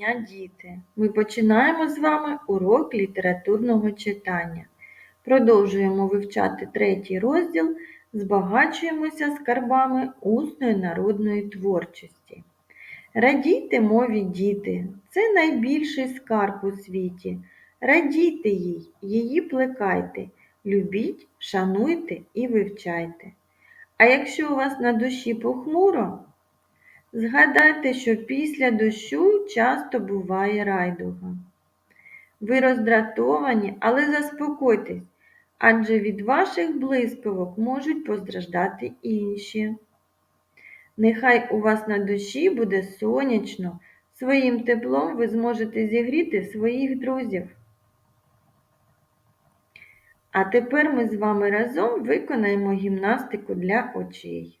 дня, діти! Ми починаємо з вами урок літературного читання. Продовжуємо вивчати третій розділ, збагачуємося скарбами усної народної творчості. Радійте мові, діти, це найбільший скарб у світі. Радійте їй, її плекайте, любіть, шануйте і вивчайте. А якщо у вас на душі похмуро, Згадайте, що після дощу часто буває райдуга. Ви роздратовані, але заспокойтесь, адже від ваших блискавок можуть постраждати інші. Нехай у вас на душі буде сонячно, своїм теплом ви зможете зігріти своїх друзів. А тепер ми з вами разом виконаємо гімнастику для очей.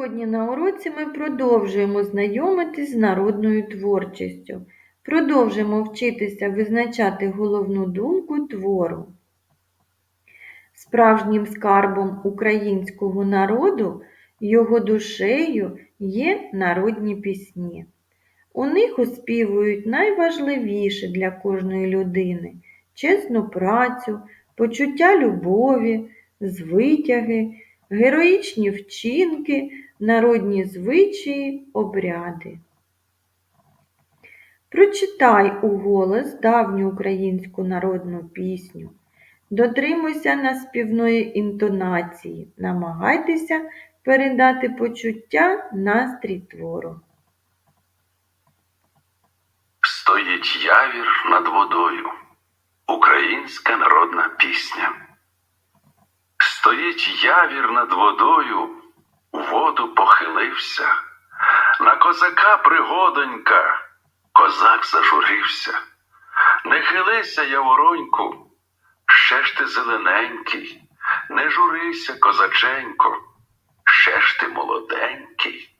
Сьогодні на уроці ми продовжуємо знайомитись з народною творчістю. Продовжуємо вчитися визначати головну думку твору. Справжнім скарбом українського народу, його душею є народні пісні. У них оспівують найважливіше для кожної людини чесну працю, почуття любові, звитяги героїчні вчинки, народні звичаї, обряди. Прочитай у голос давню українську народну пісню. Дотримуйся наспівної інтонації, намагайтеся передати почуття настрій твору. Стоїть явір над водою. Українська народна пісня. Стоїть явір над водою, у воду похилився. На козака пригодонька, козак зажурився. Не хилися, явороньку, ще ж ти зелененький, не журися, козаченько, ще ж ти молоденький.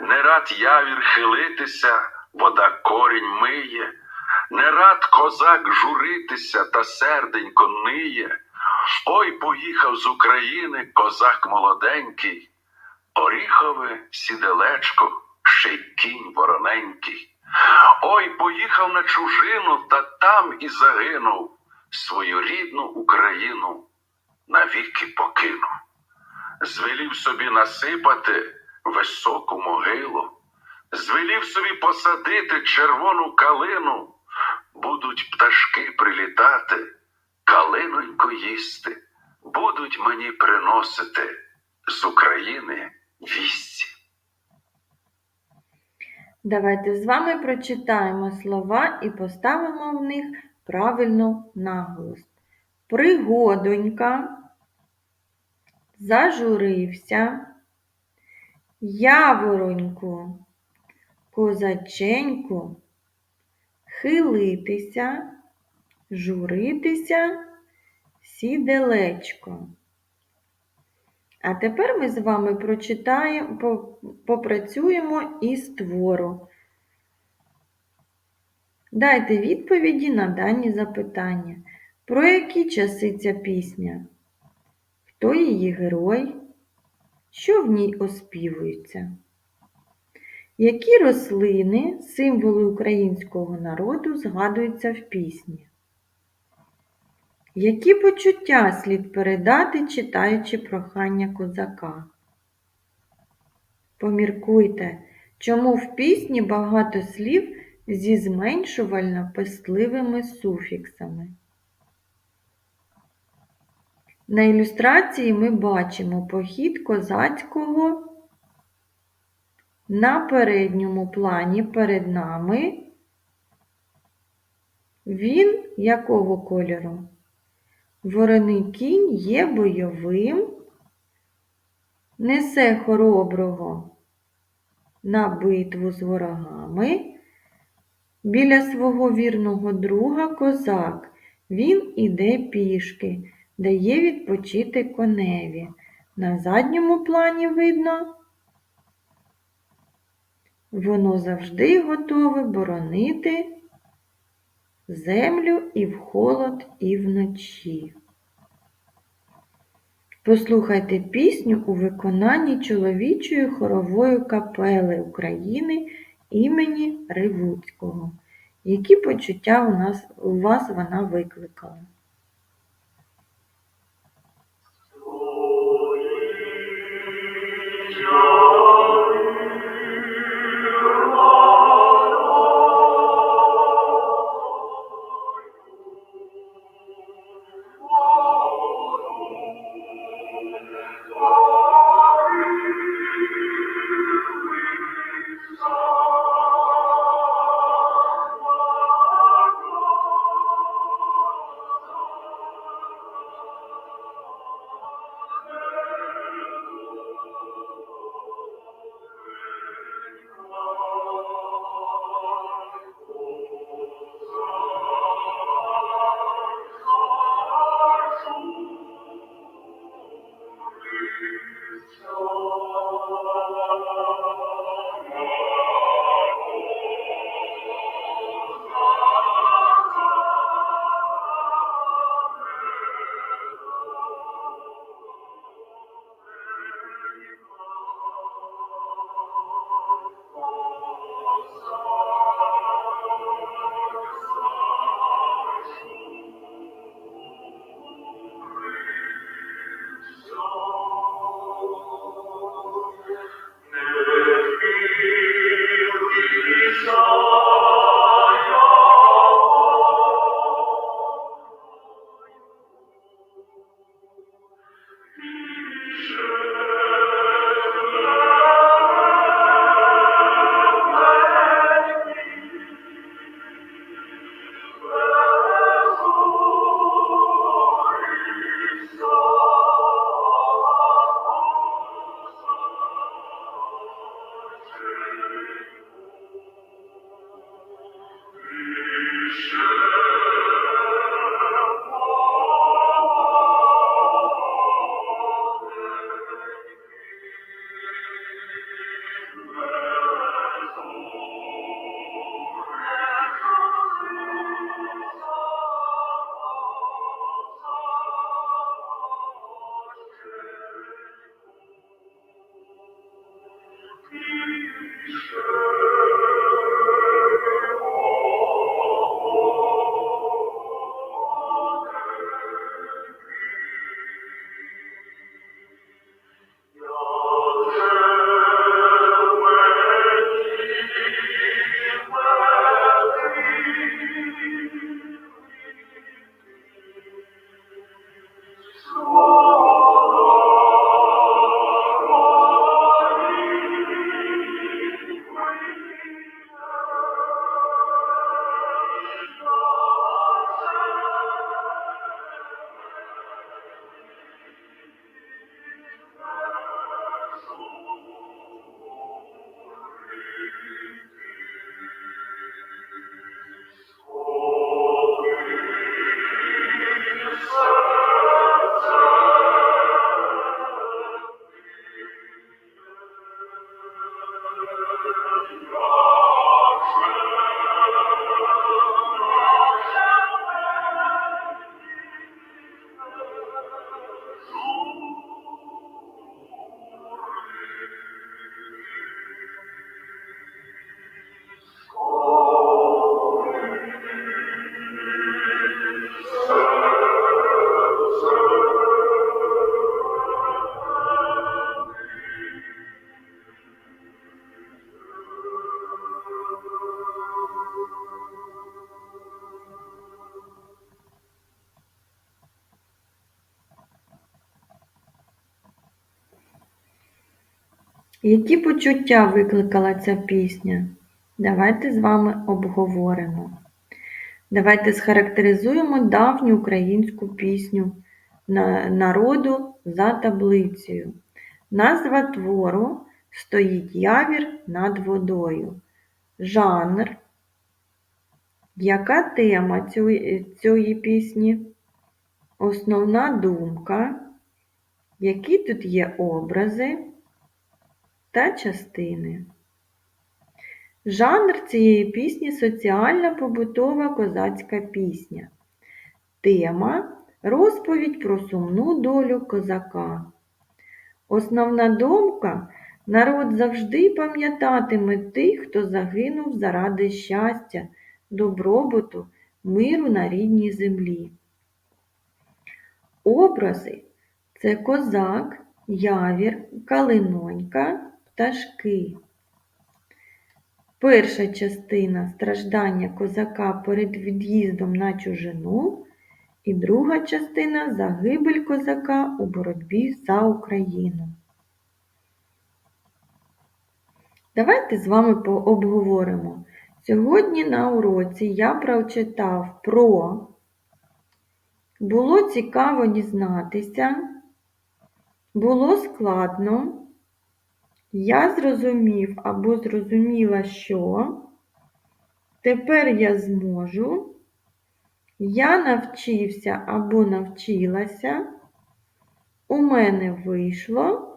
Не рад явір хилитися, вода корінь миє, не рад козак журитися та серденько ниє. Ой поїхав з України козак молоденький, Оріхове сіделечко, ще й кінь вороненький. Ой поїхав на чужину та там і загинув, свою рідну Україну навіки покинув. Звелів собі насипати високу могилу, звелів собі посадити червону калину, будуть пташки прилітати калинонько їсти, будуть мені приносити з України вісті. Давайте з вами прочитаємо слова і поставимо в них правильно наголос. Пригодонька, зажурився, явороньку, козаченьку, хилитися журитися сіделечко. А тепер ми з вами прочитаємо, попрацюємо із твору. Дайте відповіді на дані запитання. Про які часи ця пісня? Хто її герой? Що в ній оспівується? Які рослини, символи українського народу згадуються в пісні? Які почуття слід передати, читаючи прохання козака? Поміркуйте, чому в пісні багато слів зі зменшувально пестливими суфіксами. На ілюстрації ми бачимо похід козацького На передньому плані перед нами він якого кольору? Вороний кінь є бойовим, несе хороброго на битву з ворогами. Біля свого вірного друга козак. Він іде пішки, дає відпочити коневі. На задньому плані видно, воно завжди готове боронити землю і в холод, і вночі. Послухайте пісню у виконанні чоловічої хорової капели України імені Ривуцького. Які почуття у, нас, у вас вона викликала? Yo Які почуття викликала ця пісня? Давайте з вами обговоримо. Давайте схарактеризуємо давню українську пісню народу за таблицею. Назва твору стоїть явір над водою. Жанр. Яка тема цієї, пісні? Основна думка. Які тут є образи та частини. Жанр цієї пісні соціальна побутова козацька пісня. Тема розповідь про сумну долю козака. Основна думка народ завжди пам'ятатиме тих, хто загинув заради щастя, добробуту, миру на рідній землі. Образи це козак, явір, калинонька, пташки. Перша частина страждання козака перед від'їздом на чужину, і друга частина загибель козака у боротьбі за Україну. Давайте з вами пообговоримо. Сьогодні на уроці я прочитав про було цікаво дізнатися, було складно, я зрозумів або зрозуміла, що тепер я зможу, я навчився або навчилася, у мене вийшло,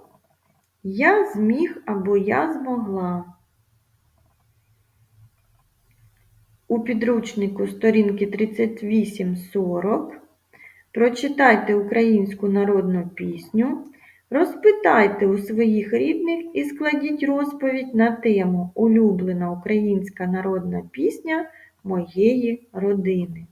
я зміг або я змогла. У підручнику сторінки 38-40 прочитайте українську народну пісню, розпитайте у своїх рідних і складіть розповідь на тему Улюблена українська народна пісня моєї родини.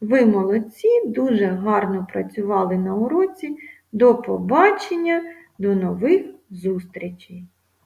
Ви молодці, дуже гарно працювали на уроці. До побачення, до нових зустрічей!